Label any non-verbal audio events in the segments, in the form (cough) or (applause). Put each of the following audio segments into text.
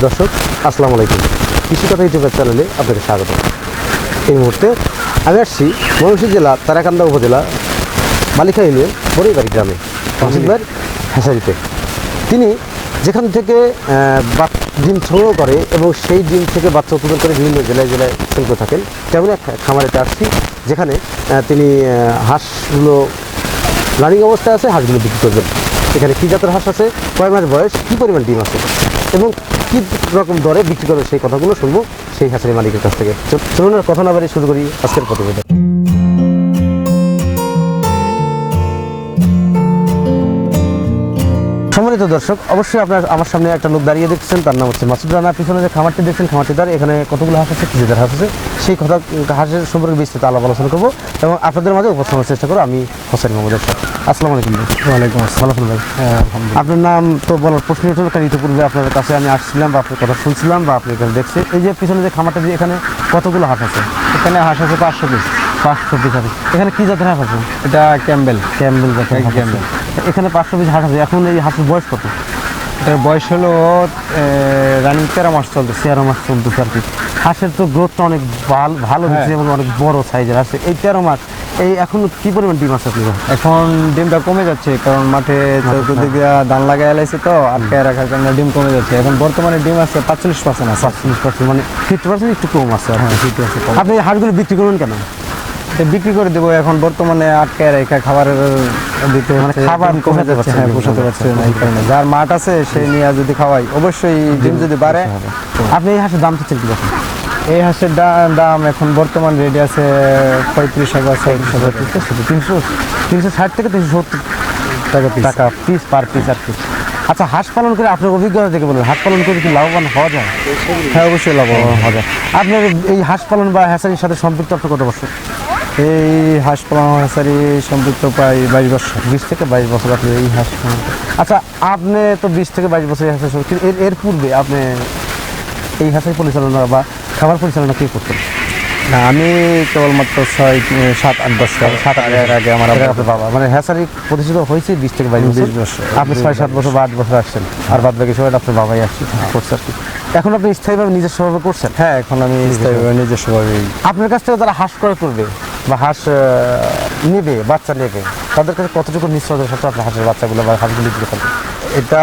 প্রিয় দর্শক, আসসালামু আলাইকুম। কৃষি কৃষিকথা ইউটিউবের চ্যানেলে আপনাকে স্বাগত। এই মুহূর্তে আমি আসছি ময়মনসিংহ জেলা, তারাকান্দা উপজেলা, মালিকা ইউনিয়ন বড়ইবাড়ি গ্রামে মাসিদবার হেসারিতে। তিনি যেখান থেকে ডিম সংগ্রহ করে এবং সেই ডিম থেকে বাচ্চা উৎপাদন করে বিভিন্ন জেলায় জেলায় সেল থাকেন, তেমন এক খামারেতে আসছি, যেখানে তিনি হাঁসগুলো রানিং অবস্থায় আছে, হাঁসগুলো বিক্রি করবেন। এখানে কী জাতের হাঁস আছে? কয় মাস বয়স? কী পরিমাণ ডিম আছে? এবং কী রকম দরে বিক্রি করে সেই কথাগুলো শুনব, সেই হাসানি মালিকের কাছ থেকে। চল- চলুন কথা না বাড়ি শুরু করি আজকের প্রতিবেদন। সম্মানিত দর্শক অবশ্যই আপনার আমার সামনে একটা লোক দাঁড়িয়ে দেখছেন তার নাম হচ্ছে মাসুদ রানা। পিছনে যে খামারটি দেখছেন খামারটি দ্বারা এখানে কতগুলো হাঁস আছে কিছু হাঁস আছে সেই কথা হাঁসের সম্পর্কে বিস্তারিত আলাপ আলোচনা করব এবং আপনাদের মাঝে উপস্থাপনের চেষ্টা করব। আমি হোসেন মোহাম্মদ এরশাদ। আসসালামু আলাইকুম ওয়ালাইকুম আসসালাম। ভাই? হ্যাঁ আপনার নাম তো বলার প্রশ্ন হতো কারণ ইতিপূর্বে আপনার কাছে আমি আসছিলাম বা আপনার কথা শুনছিলাম বা আপনি এখানে দেখছেন। এই যে পিছনে যে খামারটা দিয়ে এখানে কতগুলো হাঁস আছে? এখানে হাঁস আছে পাঁচশো পিস। পাঁচশো পিস আছে। এখানে কি জাতের হাঁস আছে? এটা ক্যাম্বেল। ক্যাম্বেল জাতের। ক্যাম্বেল। এখানে পাঁচশো পিস হাঁস আছে। এখন এই হাঁসের বয়স কত? এটার বয়স হলো রানিং তেরো মাস চলতেছে। তেরো মাস চলতেছে আর কি। হাঁসের তো গ্রোথটা অনেক ভালো ভালো হ্যাঁ। দিচ্ছে এবং অনেক বড় সাইজের আছে এই তেরো মাস এই এখন কি পরিমাণ ডিম আছে আপনি এখন ডিমটা কমে যাচ্ছে কারণ মাঠে চতুর্দিক ধান লাগাই এলাইছে তো আটকায় রাখার কারণে ডিম কমে যাচ্ছে। এখন বর্তমানে ডিম আছে পাঁচচল্লিশ পার্সেন্ট আছে। পাঁচচল্লিশ পার্সেন্ট মানে ফিফটি পার্সেন্ট একটু কম আছে হ্যাঁ ফিফটি আছে আপনি হাঁসগুলো বিক্রি করবেন কেন? বিক্রি করে দেবো এখন বর্তমানে আটকায় রেখে খাবারের দিতে মানে খাবার কমে যাচ্ছে হ্যাঁ পোষাতে পারছে না এই কারণে। যার মাঠ আছে সে নিয়ে যদি খাওয়াই অবশ্যই ডিম যদি বাড়ে আপনি এই হাঁসের দাম চাচ্ছেন কি রকম এই হাঁসের দাম এখন বর্তমান রেডি আছে পঁয়ত্রিশ হাজার ছয়ত্রিশ হাজার তিনশো তিনশো ষাট থেকে তিনশো সত্তর টাকা টাকা পিস পার পিস আর পিস আচ্ছা হাঁস পালন করে আপনার অভিজ্ঞতা থেকে বলুন হাঁস পালন করে কি লাভবান হওয়া যায়? হ্যাঁ অবশ্যই লাভবান। হওয়া যায়। আপনার এই হাঁস পালন বা হ্যাচারির সাথে সম্পৃক্ত আপনার কত বছর? এই হাঁস পালন হাঁসারি সম্পৃক্ত প্রায় বাইশ বছর বিশ থেকে বাইশ বছর আপনি এই হাঁস আচ্ছা আপনি তো বিশ থেকে বাইশ বছর এই হাঁসের কিন্তু এর এর পূর্বে আপনি এই হাঁসের পরিচালনা বা খাবার পরিচালনা কে করতেন? না আমি কেবলমাত্র ছয় সাত আট বছর সাত আট আগে আমার আপনার বাবা। মানে হ্যাচারি প্রতিষ্ঠিত হয়েছে বিশ থেকে বাইশ বছর? বছর। আপনি ছয় সাত বছর বা আট বছর আসছেন। আর বাদ বাকি সময় আপনার বাবাই আসছে। করছে আর কি। এখন আপনি স্থায়ীভাবে নিজস্বভাবে করছেন? হ্যাঁ এখন আমি স্থায়ীভাবে নিজস্বভাবে আপনার কাছ থেকে তারা হাঁস ক্রয় করবে? বা হাঁস নেবে, বাচ্চা নেবে তাদের কাছে কতটুকু নিশ্চয়তার সাথে আপনার হাঁসের বাচ্চাগুলো বা হাঁসগুলি দিতে এটা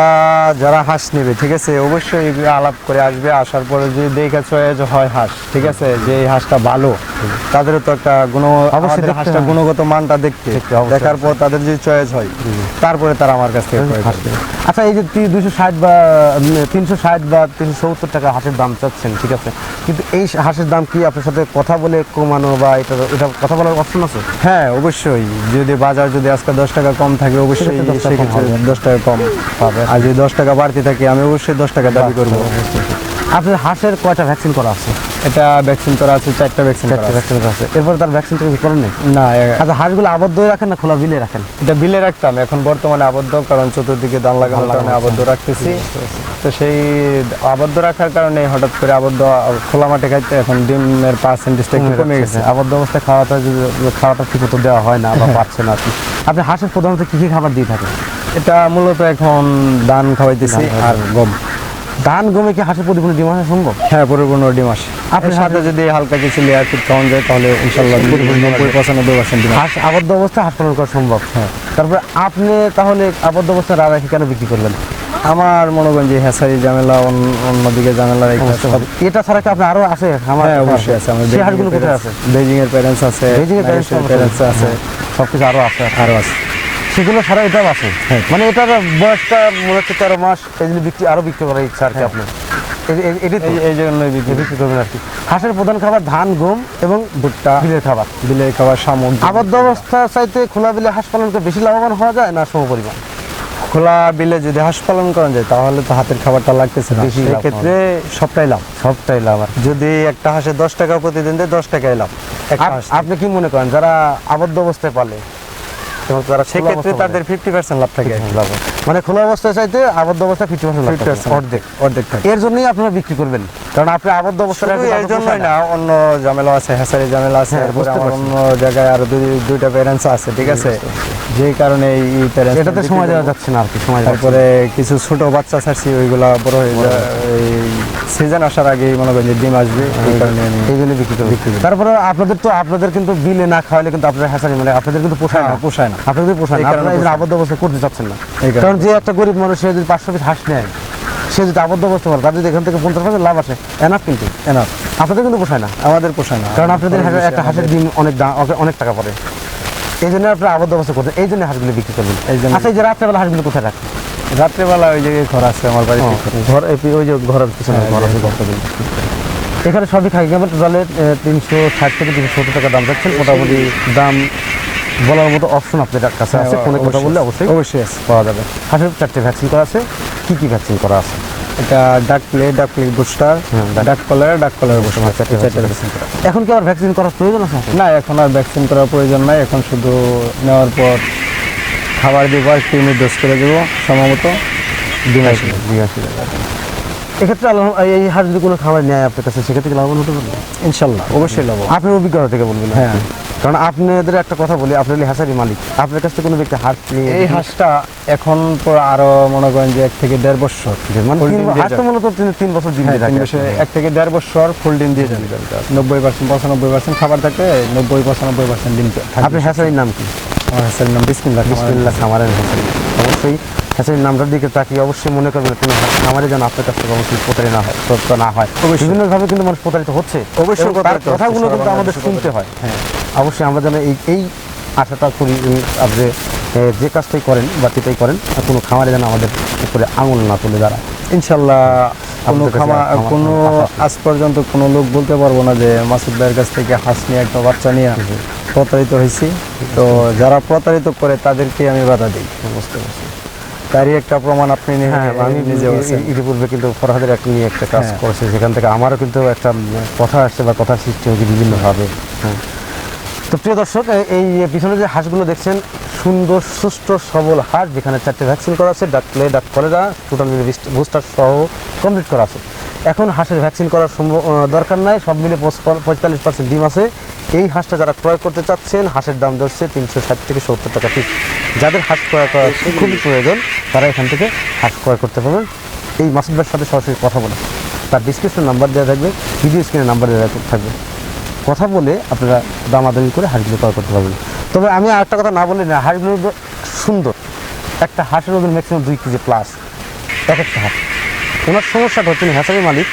যারা হাঁস নেবে ঠিক আছে অবশ্যই আলাপ করে আসবে আসার পরে যদি দেখে চয়েস হয় হাঁস ঠিক আছে যে এই হাঁসটা ভালো তাদেরও তো একটা গুণ দেখতে হাঁসটা গুণগত মানটা দেখতে দেখার পর তাদের যদি চয়েস হয় তারপরে তারা আমার কাছ থেকে। আচ্ছা এই যে দুশো ষাট বা তিনশো ষাট বা তিনশো সত্তর টাকা হাঁসের দাম চাচ্ছেন ঠিক আছে কিন্তু এই হাঁসের দাম কি আপনার সাথে কথা বলে কমানো বা এটা এটা কথা বলার অপশন আছে? হ্যাঁ অবশ্যই। যদি বাজার যদি আজকে দশ টাকা কম থাকে অবশ্যই সেক্ষেত্রে 10 টাকা কম সেক্ষেত্রে হবে। দশ টাকা কম। পাবে আর যদি দশ টাকা বাড়তি থাকে আমি অবশ্যই দশ টাকা দাবি করব। আপনার হাঁসের কয়টা ভ্যাকসিন করা আছে? এটা ভ্যাকসিন করা আছে চারটা ভ্যাকসিন চারটা আছে। ভ্যাকসিন করা আছে। এরপর তার ভ্যাকসিন কিছু করেন না আচ্ছা হাঁসগুলো আবদ্ধ হয়ে রাখেন না খোলা বিলে রাখেন? এটা বিলে রাখতাম এখন বর্তমানে আবদ্ধ কারণ চতুর্দিকে দান লাগানোর কারণে আবদ্ধ রাখতেছি। তো সেই আবদ্ধ রাখার কারণে হঠাৎ করে আবদ্ধ খোলা মাঠে খাইতে এখন ডিমের পার্সেন্টেজটা একটু কমে গেছে। আবদ্ধ অবস্থায় খাওয়াটা যদি খাওয়াটা ঠিক মতো দেওয়া হয় না বা (laughs) পাচ্ছে না আর আপনি হাঁসের প্রধানত কী কী খাবার দিয়ে থাকেন এটা মূলত এখন ধান খাওয়াইতেছি আর গম। ধান গমে কি হাঁসের প্রতিদিন ডিম আসা সম্ভব হ্যাঁ পরিপূর্ণ ডিম আসে আপনি আপনার সাথে যদি হালকা কিছু লেয়ার ফিট খাওয়ান যায় তাহলে ইনশাল্লাহ নব্বই পঁচানব্বই পার্সেন্ট ডিম হাঁস আবদ্ধ অবস্থায় হাঁস পালন করা সম্ভব। হ্যাঁ। তারপরে আপনি তাহলে আবদ্ধ অবস্থায় রাড়া কেন বিক্রি করলেন? আমার মনে করেন যে হ্যাসারি ঝামেলা অন্যদিকে ঝামেলা এটা ছাড়া কি আপনি আরও আছে? আমার হ্যাঁ অবশ্যই আছে। আমার সেই হাঁসগুলো কোথায় আছে? বেজিং এর প্যারেন্টস আছে বেজিং এর প্যারেন্টস আছে। সব কিছু আরও আছে। আরও আছে। সেগুলো ছাড়া এটাও আছে। হ্যাঁ। মানে এটার বয়সটা মনে হচ্ছে তেরো মাস এগুলো বিক্রি আরও বিক্রি করার ইচ্ছা আর কি আপনার। এটাই তো। এই এই বিক্রি। করবেন আর কি। হাঁসের প্রধান খাবার ধান গম এবং ভুট্টা। বিলের খাবার। বিলে খাবার শামুক আবদ্ধ অবস্থা চাইতে খোলা বিলে হাঁস পালন করে বেশি লাভবান হওয়া যায় না সম পরিমাণ? খোলা বিলে যদি হাঁস পালন করা যায় তাহলে তো হাতের খাবারটা লাগতেছে না। সেক্ষেত্রে সবটাই লাভ। সবটাই লাভ আর যদি একটা হাঁসে দশ টাকা প্রতিদিন দেয় দশ টাকাই লাভ। আপনি কি মনে করেন যারা আবদ্ধ অবস্থায় পালে এবং তারা সেক্ষেত্রে তাদের ফিফটি পার্সেন্ট লাভ থাকে। মানে খোলা অবস্থায় চাইতে আবদ্ধ অবস্থায় ফিফটি পার্সেন্ট অর্ধেক। অর্ধেক থাকে। এর জন্যই আপনারা বিক্রি করবেন। কারণ আপনি আবদ্ধ অবস্থায় জন্যই না অন্য ঝামেলা আছে হ্যাসারি ঝামেলা আছে হ্যাঁ। অন্য জায়গায় আরও দুই দুইটা প্যারেন্টস আছে ঠিক আছে? যে কারণে এই প্যারেন্টস এটাতে সময় দেওয়া যাচ্ছে না আর কি সময় তারপরে কিছু ছোট বাচ্চা ছাড়ছি ওইগুলা বড় হয়ে যায়। সিজন আসার আগেই মনে করেন যে ডিম আসবে এই কারণে তারপরে আপনাদের তো আপনাদের কিন্তু বিলে না খাওয়ালে কিন্তু আপনার হ্যাসারি মানে আপনাদের কিন্তু পোষায় না। হ্যাঁ, পোষায় না। আপনাদের পোষায় না। আপনারা এই আবদ্ধ অবস্থা করতে চাচ্ছেন না। কারণ যে একটা গরিব মানুষ সে যদি পাঁচশো পিস হাঁস নেয় সে যদি আবদ্ধ অবস্থা করে তার যদি এখান থেকে পঞ্চাশ পার্সেন্ট লাভ আসে এনাফ কিন্তু। এনাফ আপনাদের কিন্তু পোষায় না। আমাদের পোষায় না। কারণ আপনাদের একটা হাঁসের ডিম অনেক দাম অনেক- টাকা পড়ে। এই জন্য আপনারা আবদ্ধ অবস্থা করছেন। এই জন্য হাঁসগুলো বিক্রি করবেন এই জন্য- আচ্ছা এই যে রাত্রেবেলা হাঁসগুলো কোথায় রাখেন? রাত্রেবেলা ওই জায়গায় ঘর আছে আমার বাড়িতে। ঘর ওই যে ঘরের পিছনে হ্যাঁ, ঘর আছে। ঘরটা। এখানে সবই খাই কেমন টোটালে তিনশো ষাট থেকে তিনশো সত্তর টাকা দাম যাচ্ছেন। মোটামুটি দাম বলার মতো অপশন আপনাদের কাছে আছে। হ্যাঁ, ফোনে কথা বললে অবশ্যই অবশ্যই পাওয়া যাবে। হাঁসের চারটে ভ্যাকসিন করা আছে। কি কি ভ্যাকসিন করা আছে? এটা ডাক প্লে ডাক প্লে বুস্টার ডাক- কলার ডাক কলার বুস্টার এখন কি আর ভ্যাকসিন করার প্রয়োজন আছে? না এখন আর ভ্যাকসিন করার প্রয়োজন নাই। এখন শুধু নেওয়ার পর খাবার দিব আর ক্রিমি ডোজ করে দেবো সম্ভবত। ডিম আসবে জি, আসি। এক্ষেত্রে এই হাঁস যদি কোনো খাবার নেয় আপনার কাছে সেক্ষেত্রে লাভবান হতে পারবে ইনশাল্লাহ অবশ্যই নেব আপনার অভিজ্ঞতা থেকে বলবেন হ্যাঁ। হ্যাঁ কারণ আপনাদের একটা কথা বলি আপনি হলে হাঁসারি মালিক। আপনার কাছ থেকে কোনো ব্যক্তি হাঁস নিয়ে এই হাঁসটা এখন পর আরও মনে করেন যে এক থেকে দেড় বছর মানে হাঁস তো মূলত তিন- বছর দিন হ্যাঁ, বছর এক থেকে দেড় বছর ফুল ডিম দিয়ে যাবে। নব্বই পার্সেন্ট পঁচানব্বই পার্সেন্ট খাবার থাকে নব্বই পঁচানব্বই পার্সেন্ট ডিম আপনি হ্যাসারির নাম কি? আমার হাঁসের নাম বিসমিল্লাহ বিসমিল্লাহ খামারের হ্যাসারি অবশ্যই হ্যাসারির নামটার দিকে তাকিয়ে অবশ্যই মনে করবেন কোনো খামারে যেন আপনার কাছ থেকে অবশ্যই প্রতারিত না হয় প্রতারিত না হয়। বিভিন্নভাবে কিন্তু মানুষ প্রতারিত হচ্ছে। অবশ্যই কথাগুলো কিন্তু আমাদের শুনতে হয়। হ্যাঁ অবশ্যই আমরা যেন এই এই আশাটা করি আপনি যে কাজটাই করেন বা যেটাই করেন কোনো খামারে যেন আমাদের উপরে আঙুল না তুলে দাঁড়ায়। ইনশাল্লাহ কোনো আপনাদের কাছে খামা কোনো আজ পর্যন্ত কোনো লোক বলতে পারব না যে মাসুদ ভাইয়ের কাছ থেকে হাঁস নিয়ে একটা বাচ্চা নিয়ে প্রতারিত হয়েছি। তো যারা প্রতারিত করে তাদেরকে আমি বাধা দিই। বুঝতে পারছি। তারই একটা প্রমাণ আপনি হ্যাঁ আমি ইতিপূর্বে কিন্তু ফরহাদের একটা নিয়ে একটা কাজ হ্যাঁ। করেছে যেখান থেকে আমারও কিন্তু একটা কথা আসছে বা কথার সৃষ্টি হয়েছে বিভিন্নভাবে। হ্যাঁ। তো প্রিয় দর্শক এই পিছনে যে হাঁসগুলো দেখছেন সুন্দর সুস্থ সবল হাঁস যেখানে চারটে ভ্যাকসিন করা আছে duck plague duck cholera total booster সহ কমপ্লিট করা আছে। এখন হাঁসের ভ্যাকসিন করার সম্ভব দরকার নাই সব মিলে পঁয়তাল্লিশ পার্সেন্ট ডিম আছে। এই হাঁসটা যারা ক্রয় করতে চাচ্ছেন হাঁসের দাম যাচ্ছে তিনশো ষাট থেকে সত্তর টাকা পিস যাদের হাঁস ক্রয় করার খুবই প্রয়োজন তারা এখান থেকে হাঁস ক্রয় করতে পারবেন। এই মাসুদ ভাইয়ের সাথে সরাসরি কথা বলে। তার ডিসক্রিপশন নাম্বার দেওয়া থাকবে ভিডিও স্ক্রিনে নাম্বার দেওয়া থাকবে। কথা বলে আপনারা দামাদামি করে হাঁসগুলো ক্রয় করতে পারবেন। তবে আমি আরেকটা কথা না বলি না হাঁসগুলো সুন্দর। একটা হাঁসের ওজন ম্যাক্সিমাম দুই কেজি প্লাস এক একটা হাঁস। ওনার সমস্যাটা হচ্ছে হ্যাঁসারি মালিক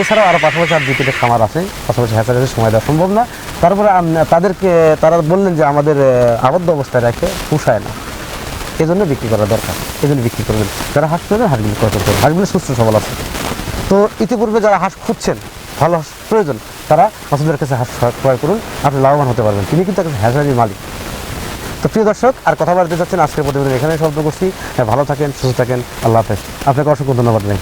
এছাড়াও আরও পাশাপাশি আর দুটিতে খামার আছে, পাশাপাশি হ্যাঁসারিতে সময় দেওয়া সম্ভব না। তারপরে তাদেরকে, তারা বললেন যে আমাদের আবদ্ধ অবস্থায় রাখে পুষায় না। এই জন্য বিক্রি করা দরকার। এই জন্য বিক্রি করবেন। যারা হাঁস করবেন হাঁসগুলো ক্রয় হবে। হাঁসগুলো সুস্থ সবল আছে। তো ইতিপূর্বে যারা হাঁস খুঁজছেন, ভালো হাঁস প্রয়োজন, তারা মাসুদের কাছে হাঁস ক্রয় করুন। আপনি লাভবান হতে পারবেন। তিনি কিন্তু একটা হ্যাঁসারির মালিক। তো প্রিয় দর্শক, আর কথা বলতে চাচ্ছেন আজকের প্রতিবেদন এখানে শব্দ করছি। ভালো থাকেন, সুস্থ থাকেন। আল্লাহ হাফেজ। আপনাকে অসংখ্য ধন্যবাদ ভাই।